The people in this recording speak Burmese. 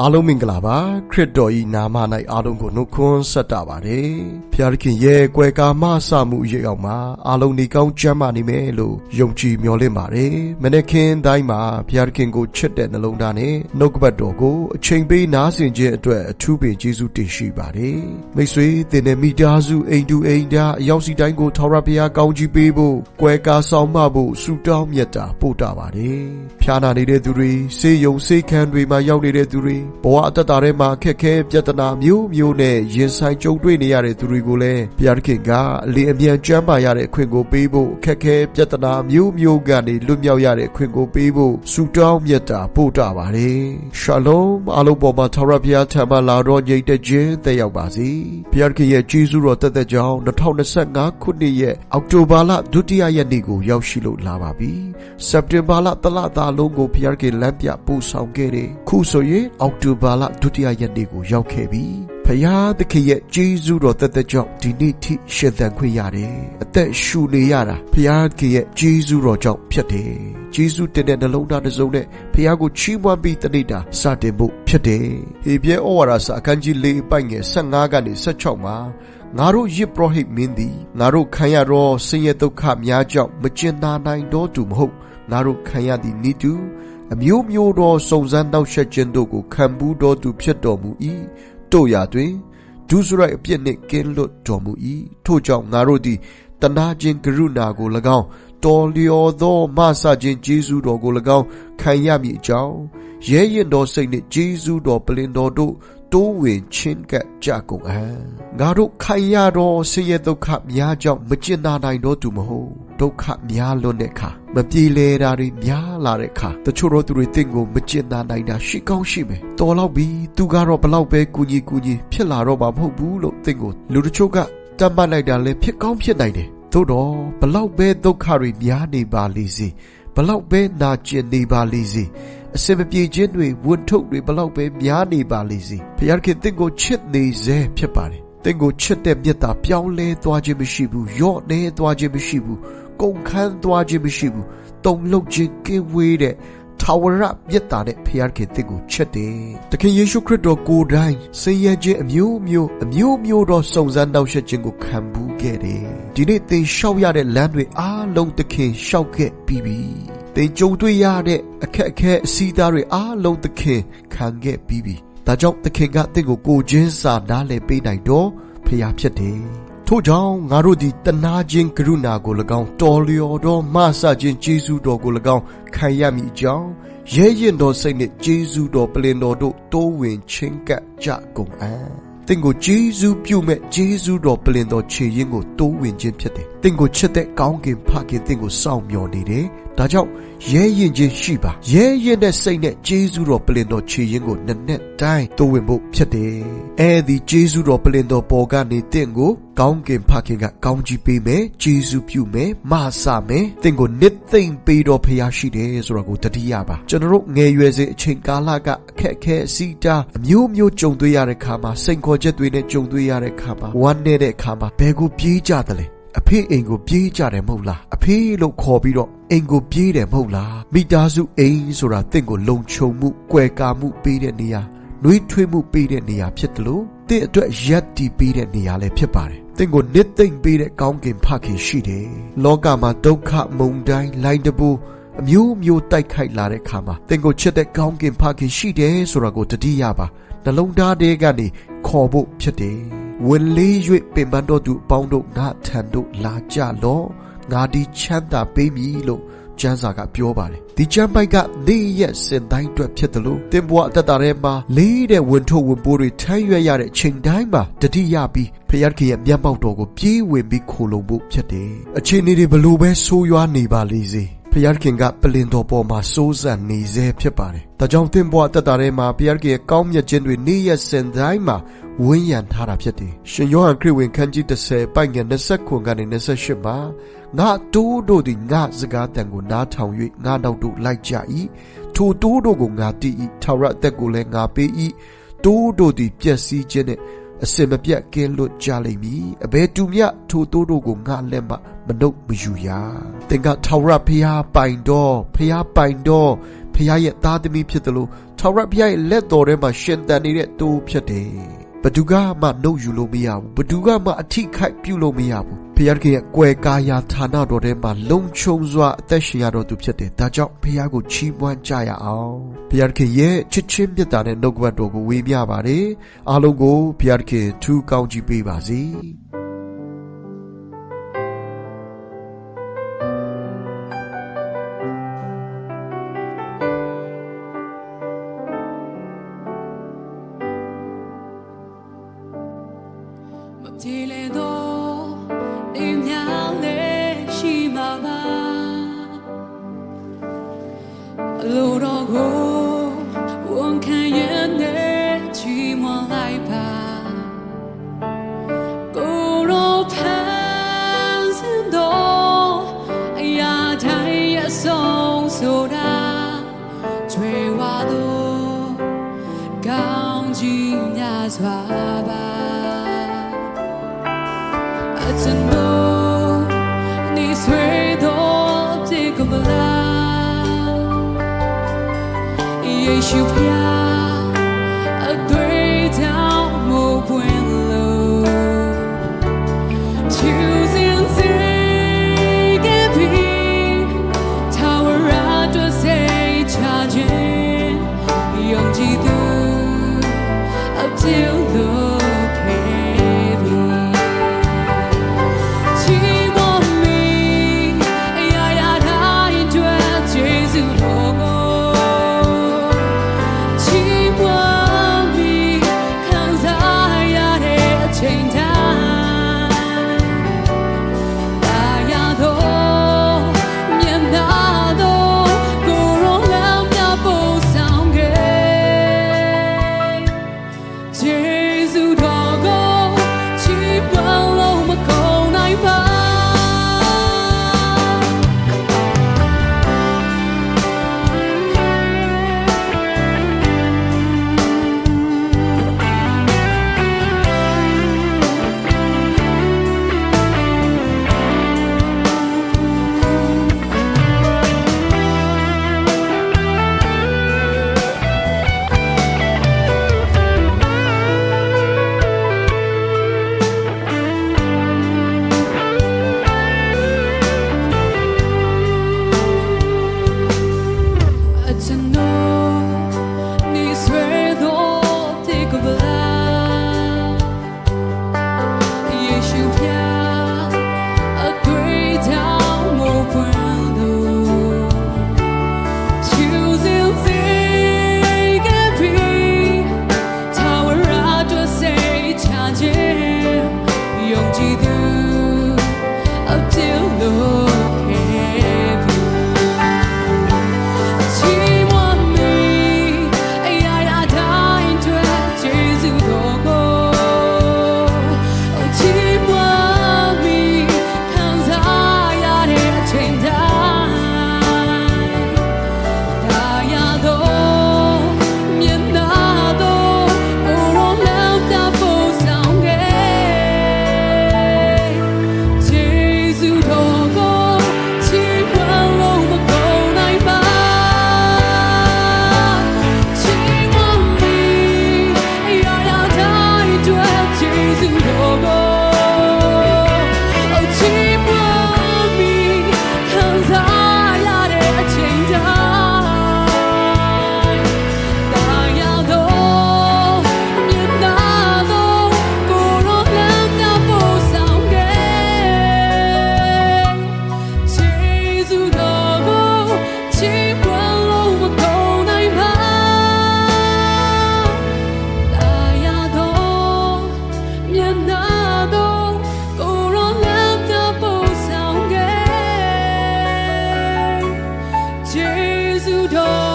အားလုံးမင်္ဂလာပါခရစ်တော်ဤနာမ၌အားလုံးကိုနှုတ်ခွန်းဆက်တာပါတယ်ဖျားသခင်ရဲ့ကွယ်ကာမဆမှုအရေးအောင်မှာအားလုံးဒီကောင်းချမ်းသာနေမယ်လို့ယုံကြည်မျှော်လင့်ပါတယ်မနေ့ခင်တိုင်းမှာဖျားသခင်ကိုချစ်တဲ့နှလုံးသားနဲ့နှုတ်ကပတ်တော်ကိုအချိန်ပေးနားဆင်ခြင်းအတွက်အထူးပင်ကျေးဇူးတင်ရှိပါတယ်မိတ်ဆွေသင်တဲ့မိသားစုအိမ်တူအိမ်သားအရောက်စီတိုင်းကိုထာဝရဘုရားကောင်းချီးပေးဖို့ကွယ်ကာဆောင်မဖို့ဆုတောင်းမြတ်တာပို့တာပါတယ်ဖျားနာနေတဲ့သူတွေဆေးရုံဆေးခန်းတွေမှာရောက်နေတဲ့သူတွေဘဝအတ္တတာထဲမှာအခက်ခဲပြဿနာမျိုးမျိုးနဲ့ရင်ဆိုင်ကြုံတွေ့နေရတဲ့သူတွေကိုလည်းဘုရားသခင်ကအလင်းအမြန်ကြမ်းပါရတဲ့အခွင့်ကိုပေးဖို့အခက်ခဲပြဿနာမျိုးမျိုးကနေလွတ်မြောက်ရတဲ့အခွင့်ကိုပေးဖို့ဆုတောင်းမြတ်တာပို့တာပါတယ်ရှာလုံအားလုံးပေါ်မှာထာဝရဘုရားထံမှလာတော့ညီတဲ့ခြင်းတက်ရောက်ပါစေဘုရားသခင်ရဲ့ကျေးဇူးတော်တက်တဲ့ကြောင်း2025ခုနှစ်ရဲ့အောက်တိုဘာလဒုတိယရက်နေ့ကိုရောက်ရှိလို့လာပါပြီစက်တင်ဘာလတလသားလုံးကိုဘုရားသခင်လမ်းပြပို့ဆောင်ခဲ့တယ်ခုဆိုရင်အောက်တိုဘာလဒုတိယရက်နေ့ကိုရောက်ခဲ့ပြီဖယားသခင်ရဲ့ကျေးဇူးတော်တက်တဲ့ကြောင့်ဒီနေ့ထိရှင်သန်ခွင့်ရတယ်အသက်ရှူနေရတာဖယားသခင်ရဲ့ကျေးဇူးတော်ကြောင့်ဖြစ်တယ်ကျေးဇူးတင်တဲ့နှလုံးသားတစ်စုံနဲ့ဖယားကိုချီးမွမ်းပြီးတနေ့တာစတင်ဖို့ဖြစ်တယ်ဟေပြဲဩဝါဒစာအခန်းကြီး၄ပိုက်ငယ်15ကနေ16မှာငါတို့ယစ်ပရောဟိတ်မင်းသည်ငါတို့ခံရသောဆင်းရဲဒုက္ခများကြောင့်မကျင်နာနိုင်တော့သူမဟုတ်ငါတို့ခံရသည်နိတု အမျိုးမျိုးသောစုံစမ်းနောက်ဆက်ခြင်းတို့ကိုခံဘူးတော်သူဖြစ်တော်မူ၏တို့ရာတွင်ဒုစရိုက်အပြစ်နှင့်ကင်းလွတ်တော်မူ၏ထို့ကြောင့်ငါတို့သည်တနာခြင်းကရုဏာကို၎င်းတော်လျော်သောမဆခြင်းကျေးဇူးတော်ကို၎င်းခံရမည်အကြောင်းရဲရင်တော်စိတ်နှင့်ကျေးဇူးတော်ပလင်တော်တို့တိုးဝင်ချင်းကပ်ကြကုန်အံ့ငါတို့ခံရသောဆင်းရဲဒုက္ခများကြောင့်မကျင်နာနိုင်တော့သူမဟုတ် ဒုက္ခများလွန်းတဲ့အခါမပြေလဲတာတွေများလာတဲ့အခါတချို့တော့သူတွေတင့်ကိုမကျင်နာနိုင်တာရှိကောင်းရှိမယ်တော်တော့ပြီသူကတော့ဘလောက်ပဲကူညီကူညီဖြစ်လာတော့မှာမဟုတ်ဘူးလို့တင့်ကိုလူတချို့ကတတ်မှတ်လိုက်တာလည်းဖြစ်ကောင်းဖြစ်နိုင်တယ်သို့တော့ဘလောက်ပဲဒုက္ခတွေများနေပါလေစေဘလောက်ပဲနာကျင်နေပါလေစေအစင်မပြေခြင်းတွေဝန်ထုတ်တွေဘလောက်ပဲများနေပါလေစေဘုရားခင်တင့်ကိုချစ်နေစေဖြစ်ပါတယ်တင့်ကိုချစ်တဲ့မြတ်တာပြောင်းလဲသွားခြင်းမရှိဘူးယော့နေသွားခြင်းမရှိဘူး ကုန်ခန်းသွားခြင်းမရှိဘူးတုံလှုပ်ခြင်းကင်းဝေးတဲ့ထာဝရမြတ်တာနဲ့ဖျားခင်တင့်ကိုချစ်တယ်။တခင်ယေရှုခရစ်တော်ကိုယ်တိုင်ဆင်းရဲခြင်းအမျိုးမျိုးအမျိုးမျိုးသောစုံစမ်းနောက်ဆက်ခြင်းကိုခံဘူးခဲ့တယ်။ဒီနေ့သင်လျှောက်ရတဲ့လမ်းတွေအားလုံးတခင်လျှောက်ခဲ့ပြီးပြီ။သင်ကြုံတွေ့ရတဲ့အခက်အခဲအစည်းအသားတွေအားလုံးသခင်ခံခဲ့ပြီးပြီ။ဒါကြောင့်သခင်ကတင့်ကိုကိုချင်းစာနားလည်ပေးနိုင်တော့ဖျားဖြစ်တယ်။ ထို့ကြောင့်ငါတို့သည်တနာခြင်းကရုဏာကို၎င်းတော်လျော်သောမဆခြင်းကျေးဇူးတော်ကို၎င်းခံရမည်အကြောင်းရဲရင်တော်စိတ်နှင့်ကျေးဇူးတော်ပလင်တော်တို့တိုးဝင်ချင်းကပ်ကြကုန်အံ့သင်ကိုကျေးဇူးပြုမဲ့ကျေးဇူးတော်ပလင်တော်ခြေရင်းကိုတိုးဝင်ခြင်းဖြစ်တယ်။သင်ကိုချစ်တဲ့ကောင်းကင်ဖခင်သင်ကိုစောင့်မျှော်နေတယ်။ဒါကြောင့်ရဲရင်ခြင်းရှိပါရဲရင်တဲ့စိတ်နဲ့ကျေးဇူးတော်ပလင်တော်ခြေရင်းကိုနက်နက်တိုင်းတိုးဝင်ဖို့ဖြစ်တယ်။အဲဒီကျေးဇူးတော်ပလင်တော်ပေါ်ကနေသင်ကိုကောင်းကင်ဖခင်ကကောင်းကြီးပေးမယ်ကျေးဇူးပြုမယ်မဆမယ်သင်ကိုနစ်သိမ့်ပေးတော်ဖရာရှိတယ်ဆိုတော့ကိုတတိယပါကျွန်တော်တို့ငယ်ရွယ်စဉ်အချိန်ကာလကအခက်အခဲအစီတာအမျိုးမျိုးကြုံတွေ့ရတဲ့ခါမှာစိန်ခေါ်ချက်တွေနဲ့ကြုံတွေ့ရတဲ့ခါမှာဝမ်းနေတဲ့ခါမှာဘယ်ကိုပြေးကြသလဲ အဖေအိမ်ကိုပြေးကြတယ်မဟုတ်လားအဖေလို့ခေါ်ပြီးတော့အိမ်ကိုပြေးတယ်မဟုတ်လားမိသားစုအိမ်ဆိုတာတင့်ကိုလုံခြုံမှု၊ကွယ်ကာမှုပေးတဲ့နေရာနှွေးထွေးမှုပေးတဲ့နေရာဖြစ်တယ်လို့တင့်အတွက်ရက်တီပေးတဲ့နေရာလည်းဖြစ်ပါတယ်တင့်ကိုနစ်သိမ့်ပေးတဲ့ကောင်းကင်ဖခင်ရှိတယ်လောကမှာဒုက္ခမုန်တိုင်းလိုင်းတပူအမျိုးမျိုးတိုက်ခိုက်လာတဲ့ခါမှာတင့်ကိုချစ်တဲ့ကောင်းကင်ဖခင်ရှိတယ်ဆိုတာကိုတတိယပါနှလုံးသားထဲကနေခေါ်ဖို့ဖြစ်တယ် ဝင်လေး၍ပင်ပန်းတော်သူအပေါင်းတို့ငါထံသို့လာကြလော့ငါဒီချမ်းသာပေးမည်လို့ကျမ်းစာကပြောပါတယ်ဒီကျမ်းပိုက်ကနေရက်စင်တိုင်းအတွက်ဖြစ်တယ်လို့တင်ဘွားအသက်တာထဲမှာလေးတဲ့ဝင်ထုတ်ဝင်ပိုးတွေထမ်းရွက်ရတဲ့ချိန်တိုင်းမှာတတိယပြီးဖျားခင်ရဲ့မျက်မှောက်တော်ကိုပြေးဝင်ပြီးခိုလုံဖို့ဖြစ်တယ်အခြေအနေတွေဘလို့ပဲဆိုးရွားနေပါလေစေ ဖျားခင်ကပလင်တော်ပေါ်မှာစိုးစံနေစေဖြစ်ပါတယ်။ဒါကြောင့်သင်ဘဝတက်တာထဲမှာဖျားခင်ရဲ့ကောင်းမြတ်ခြင်းတွေနေ့ရက်စင်တိုင်းမှာဝန်းရံထားတာဖြစ်တယ်။ရှင်ယောဟန်ခရစ်ဝင်ခန်းကြီး30ပိုက်ငယ်20ခွန်ကနေ28မှာငါတိုးတို့သည်ငါစကားတန်ကိုနားထောင်၍ငါနောက်တို့လိုက်ကြ၏။ထိုတိုးတို့ကိုငါတည်၏။ထာဝရအသက်ကိုလည်းငါပေး၏။တိုးတို့သည်ပျက်စီးခြင်းနဲ့ အစင်မပြတ်ကင်းလွတ်ကြလိမ့်မည်အဘယ်သူမျှထိုတိုးတို့ကိုငါလက်မှမနှုတ်မယူရသင်ကထာဝရဘုရားပိုင်တော်ဘုရားပိုင်တော်ဘုရားရဲ့သားသမီးဖြစ်တယ်လို့ထာဝရဘုရားရဲ့လက်တော်ထဲမှာရှင်သန်နေတဲ့တိုးဖြစ်တယ် ဘသူကမှနှုတ်ယူလို့မရဘူးဘသူကမှအထိခိုက်ပြုလို့မရဘူးဖခင်ရဲ့ကွယ်ကာယာဌာနတော်ထဲမှာလုံခြုံစွာအသက်ရှင်ရတော်သူဖြစ်တယ်ဒါကြောင့်ဖခင်ကိုချီးမွမ်းကြရအောင်ဖခင်ရဲ့ချစ်ချင်းမေတ္တာနဲ့နှုတ်ကပတ်တော်ကိုဝေမျှပါれအားလုံးကိုဖခင်ထူးကောင်းကြီးပေးပါစေ di le do le mi da le si melody lu da du wo wo que un you plais. You don't.